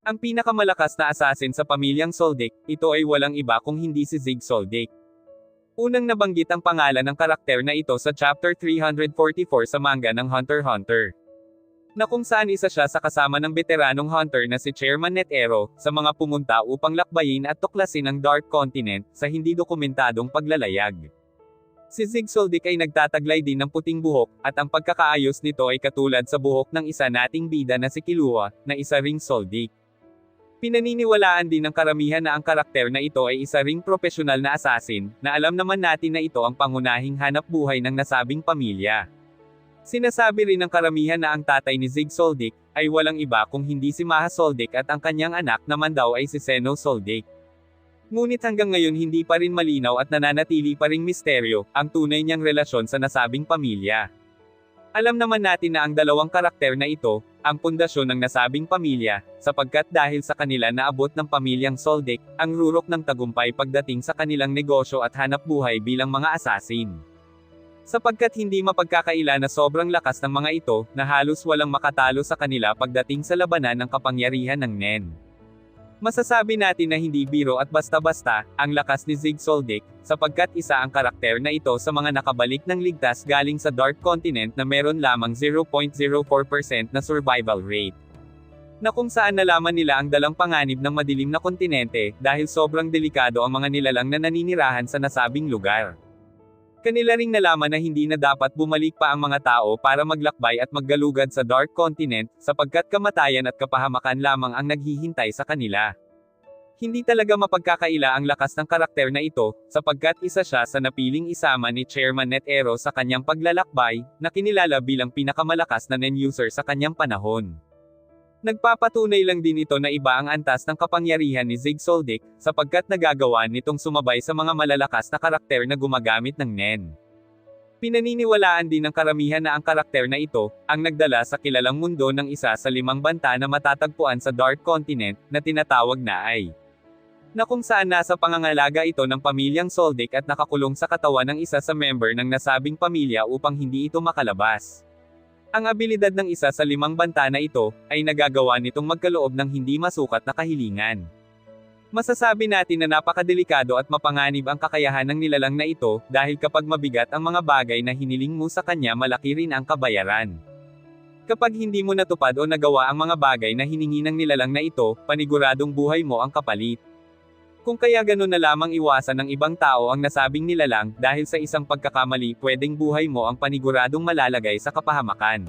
Ang pinakamalakas na assassin sa pamilyang Soldic, ito ay walang iba kung hindi si Zig Soldic. Unang nabanggit ang pangalan ng karakter na ito sa chapter 344 sa manga ng Hunter x Hunter. Na kung saan isa siya sa kasama ng veteranong hunter na si Chairman Netero, sa mga pumunta upang lakbayin at tuklasin ang Dark Continent, sa hindi dokumentadong paglalayag. Si Zig Soldic ay nagtataglay din ng puting buhok, at ang pagkakaayos nito ay katulad sa buhok ng isa nating bida na si Kilua, na isa ring Soldic. Pinaniniwalaan din ng karamihan na ang karakter na ito ay isa ring profesional na assassin, na alam naman natin na ito ang pangunahing hanap buhay ng nasabing pamilya. Sinasabi rin ng karamihan na ang tatay ni Zig Soldic, ay walang iba kung hindi si Maha Soldic at ang kanyang anak naman daw ay si Seno Soldic. Ngunit hanggang ngayon hindi pa rin malinaw at nananatili pa ring misteryo, ang tunay niyang relasyon sa nasabing pamilya. Alam naman natin na ang dalawang karakter na ito, ang pundasyon ng nasabing pamilya, sapagkat dahil sa kanila naabot ng pamilyang Soldic, ang rurok ng tagumpay pagdating sa kanilang negosyo at hanap buhay bilang mga assassin. Sapagkat hindi mapagkakaila na sobrang lakas ng mga ito, na halos walang makatalo sa kanila pagdating sa labanan ng kapangyarihan ng Nen. Masasabi natin na hindi biro at basta-basta, ang lakas ni Zig Soldic, sapagkat isa ang karakter na ito sa mga nakabalik ng ligtas galing sa Dark Continent na meron lamang 0.04% na survival rate. Na kung saan nalaman nila ang dalang panganib ng madilim na kontinente, dahil sobrang delikado ang mga nilalang na naninirahan sa nasabing lugar. Kanila ring nalaman na hindi na dapat bumalik pa ang mga tao para maglakbay at maggalugad sa Dark Continent, sapagkat kamatayan at kapahamakan lamang ang naghihintay sa kanila. Hindi talaga mapagkakaila ang lakas ng karakter na ito, sapagkat isa siya sa napiling isama ni Chairman Netero sa kanyang paglalakbay, na kinilala bilang pinakamalakas na nen-user sa kanyang panahon. Nagpapatunay lang din ito na iba ang antas ng kapangyarihan ni Zig Soldic, sapagkat nagagawa nitong sumabay sa mga malalakas na karakter na gumagamit ng NEN. Pinaniniwalaan din ng karamihan na ang karakter na ito, ang nagdala sa kilalang mundo ng isa sa limang banta na matatagpuan sa Dark Continent, na tinatawag na ay na kung saan nasa pangangalaga ito ng pamilyang Soldic at nakakulong sa katawan ng isa sa member ng nasabing pamilya upang hindi ito makalabas. Ang abilidad ng isa sa limang banta na ito, ay nagagawa nitong magkaloob ng hindi masukat na kahilingan. Masasabi natin na napakadelikado at mapanganib ang kakayahan ng nilalang na ito, dahil kapag mabigat ang mga bagay na hiniling mo sa kanya malaki rin ang kabayaran. Kapag hindi mo natupad o nagawa ang mga bagay na hiningi ng nilalang na ito, paniguradong buhay mo ang kapalit. Kung kaya ganun na lamang iwasan ng ibang tao ang nasabing nilalang, dahil sa isang pagkakamali pwedeng buhay mo ang paniguradong malalagay sa kapahamakan.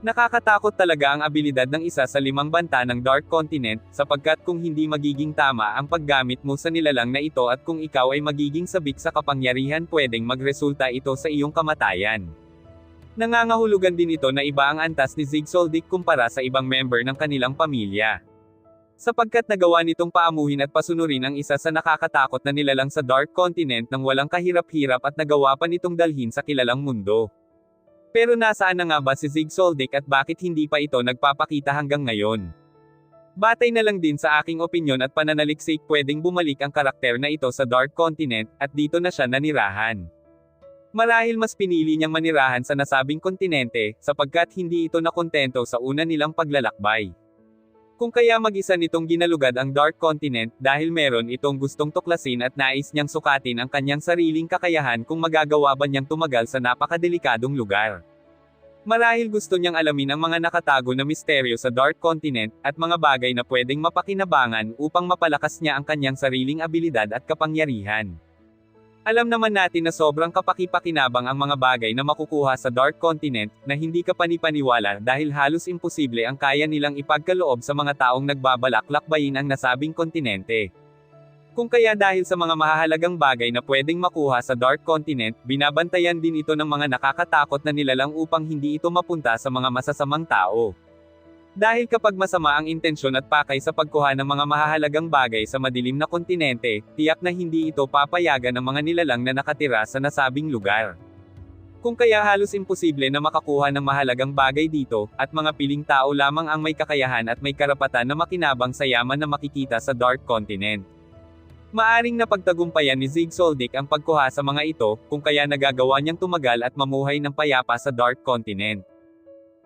Nakakatakot talaga ang abilidad ng isa sa limang banta ng Dark Continent, sapagkat kung hindi magiging tama ang paggamit mo sa nilalang na ito at kung ikaw ay magiging sabik sa kapangyarihan pwedeng magresulta ito sa iyong kamatayan. Nangangahulugan din ito na iba ang antas ni Zig Soldic kumpara sa ibang member ng kanilang pamilya sapagkat nagawa nitong paamuhin at pasunurin ang isa sa nakakatakot na nilalang sa Dark Continent nang walang kahirap-hirap at nagawa pa nitong dalhin sa kilalang mundo. Pero nasaan na nga ba si Zig Soldic at bakit hindi pa ito nagpapakita hanggang ngayon? Batay na lang din sa aking opinyon at pananaliksik pwedeng bumalik ang karakter na ito sa Dark Continent, at dito na siya nanirahan. Marahil mas pinili niyang manirahan sa nasabing kontinente, sapagkat hindi ito nakontento sa una nilang paglalakbay. Kung kaya mag-isa nitong ginalugad ang Dark Continent, dahil meron itong gustong tuklasin at nais niyang sukatin ang kanyang sariling kakayahan kung magagawa ba niyang tumagal sa napakadelikadong lugar. Marahil gusto niyang alamin ang mga nakatago na misteryo sa Dark Continent, at mga bagay na pwedeng mapakinabangan upang mapalakas niya ang kanyang sariling abilidad at kapangyarihan. Alam naman natin na sobrang kapakipakinabang ang mga bagay na makukuha sa Dark Continent, na hindi ka panipaniwala dahil halos imposible ang kaya nilang ipagkaloob sa mga taong nagbabalak lakbayin ang nasabing kontinente. Kung kaya dahil sa mga mahahalagang bagay na pwedeng makuha sa Dark Continent, binabantayan din ito ng mga nakakatakot na nilalang upang hindi ito mapunta sa mga masasamang tao. Dahil kapag masama ang intensyon at pakay sa pagkuha ng mga mahahalagang bagay sa madilim na kontinente, tiyak na hindi ito papayagan ng mga nilalang na nakatira sa nasabing lugar. Kung kaya halos imposible na makakuha ng mahalagang bagay dito, at mga piling tao lamang ang may kakayahan at may karapatan na makinabang sa yaman na makikita sa Dark Continent. Maaring napagtagumpayan ni Zig Soldic ang pagkuha sa mga ito, kung kaya nagagawa niyang tumagal at mamuhay ng payapa sa Dark Continent.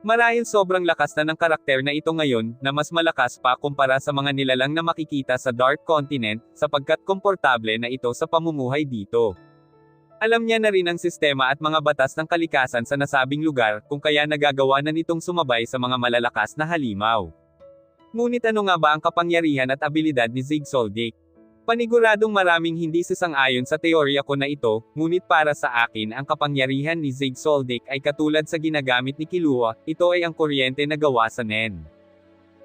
Marahil sobrang lakas na ng karakter na ito ngayon, na mas malakas pa kumpara sa mga nilalang na makikita sa Dark Continent, sapagkat komportable na ito sa pamumuhay dito. Alam niya na rin ang sistema at mga batas ng kalikasan sa nasabing lugar, kung kaya nagagawa na nitong sumabay sa mga malalakas na halimaw. Ngunit ano nga ba ang kapangyarihan at abilidad ni Zig Soldik? Paniguradong maraming hindi sasang-ayon sa teorya ko na ito, ngunit para sa akin ang kapangyarihan ni Zig Soldik ay katulad sa ginagamit ni Kilua, ito ay ang kuryente na gawa sa NEN.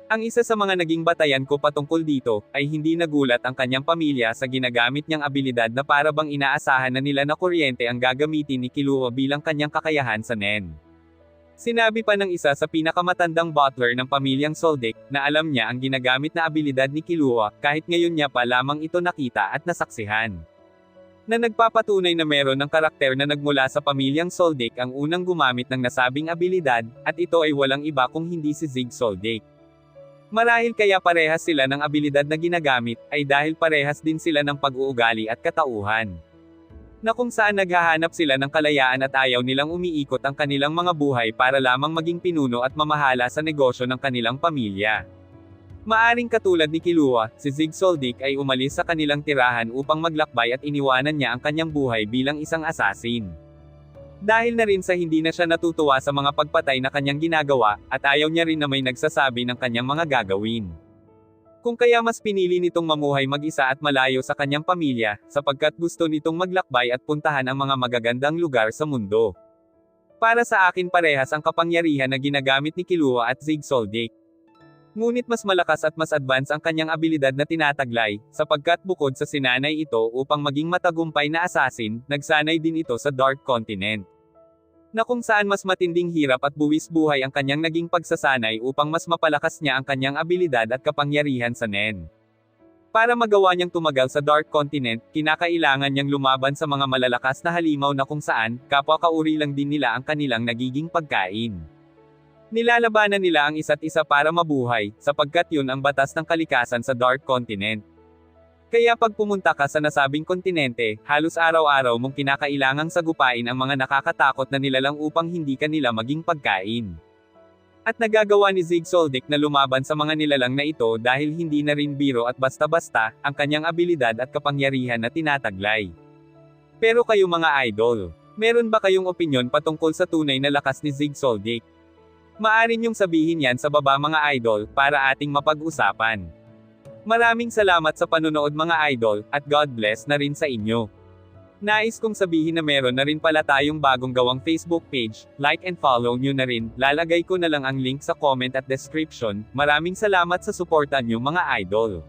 Ang isa sa mga naging batayan ko patungkol dito, ay hindi nagulat ang kanyang pamilya sa ginagamit niyang abilidad na para bang inaasahan na nila na kuryente ang gagamitin ni Kilua bilang kanyang kakayahan sa NEN. Sinabi pa ng isa sa pinakamatandang butler ng pamilyang Soldik, na alam niya ang ginagamit na abilidad ni Kilua, kahit ngayon niya pa lamang ito nakita at nasaksihan. Na nagpapatunay na meron ng karakter na nagmula sa pamilyang Soldik ang unang gumamit ng nasabing abilidad, at ito ay walang iba kung hindi si Zig Soldik. Marahil kaya parehas sila ng abilidad na ginagamit, ay dahil parehas din sila ng pag-uugali at katauhan na kung saan naghahanap sila ng kalayaan at ayaw nilang umiikot ang kanilang mga buhay para lamang maging pinuno at mamahala sa negosyo ng kanilang pamilya. Maaring katulad ni Kilua, si Zig Soldik ay umalis sa kanilang tirahan upang maglakbay at iniwanan niya ang kanyang buhay bilang isang asasin. Dahil na rin sa hindi na siya natutuwa sa mga pagpatay na kanyang ginagawa, at ayaw niya rin na may nagsasabi ng kanyang mga gagawin. Kung kaya mas pinili nitong mamuhay mag-isa at malayo sa kanyang pamilya, sapagkat gusto nitong maglakbay at puntahan ang mga magagandang lugar sa mundo. Para sa akin parehas ang kapangyarihan na ginagamit ni Kilua at Zig Soldik. Ngunit mas malakas at mas advance ang kanyang abilidad na tinataglay, sapagkat bukod sa sinanay ito upang maging matagumpay na assassin, nagsanay din ito sa Dark Continent na kung saan mas matinding hirap at buwis buhay ang kanyang naging pagsasanay upang mas mapalakas niya ang kanyang abilidad at kapangyarihan sa NEN. Para magawa niyang tumagal sa Dark Continent, kinakailangan niyang lumaban sa mga malalakas na halimaw na kung saan, kapwa kauri lang din nila ang kanilang nagiging pagkain. Nilalabanan nila ang isa't isa para mabuhay, sapagkat yun ang batas ng kalikasan sa Dark Continent. Kaya pag pumunta ka sa nasabing kontinente, halos araw-araw mong kinakailangang sagupain ang mga nakakatakot na nilalang upang hindi ka nila maging pagkain. At nagagawa ni Zig Soldik na lumaban sa mga nilalang na ito dahil hindi na rin biro at basta-basta, ang kanyang abilidad at kapangyarihan na tinataglay. Pero kayo mga idol, meron ba kayong opinyon patungkol sa tunay na lakas ni Zig Soldik? Maaari niyong sabihin yan sa baba mga idol, para ating mapag-usapan. Maraming salamat sa panonood mga idol, at God bless na rin sa inyo. Nais kong sabihin na meron na rin pala tayong bagong gawang Facebook page, like and follow nyo na rin, lalagay ko na lang ang link sa comment at description, maraming salamat sa suporta nyo mga idol.